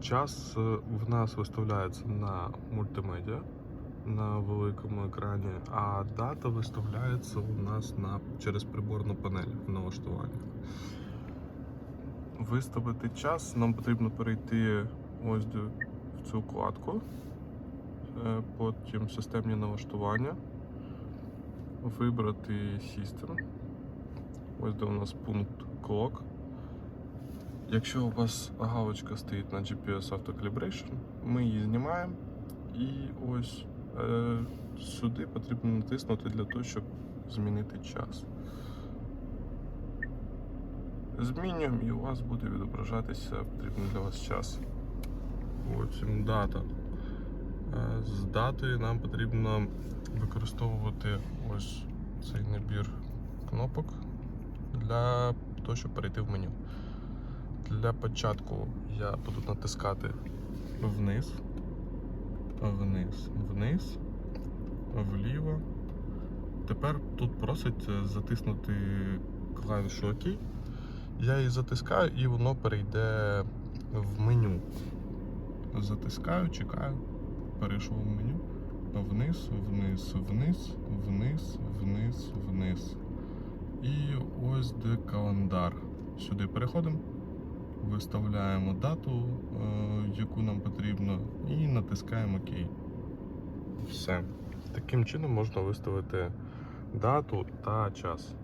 Час е, в нас виставляється на мультимедіа на великому екрані, а дата виставляється у нас на, через приборну панель в налаштуваннях. Виставити час нам потрібно перейти ось в цю вкладку, е, потім системні налаштування, вибрати System. Ось де у нас пункт Clock. Якщо у вас галочка стоїть на GPS Auto Calibration, ми її знімаємо і ось е, сюди потрібно натиснути для того, щоб змінити час. Змінюємо і у вас буде відображатися потрібний для вас час. Потім дата. Е, З датою нам потрібно використовувати ось цей набір кнопок для того, щоб перейти в меню. Для початку я буду натискати вниз, вниз, вниз, вліво. Тепер тут просить е, затиснути клавішу ОК. Я її затискаю і воно перейде в меню. Затискаю, чекаю, перейшов в меню. Вниз, вниз, вниз, вниз, вниз, вниз. І ось де календар. Сюди переходимо, виставляємо дату, е, яку нам потрібно, і натискаємо ОК. Все. Таким чином можна виставити дату та час.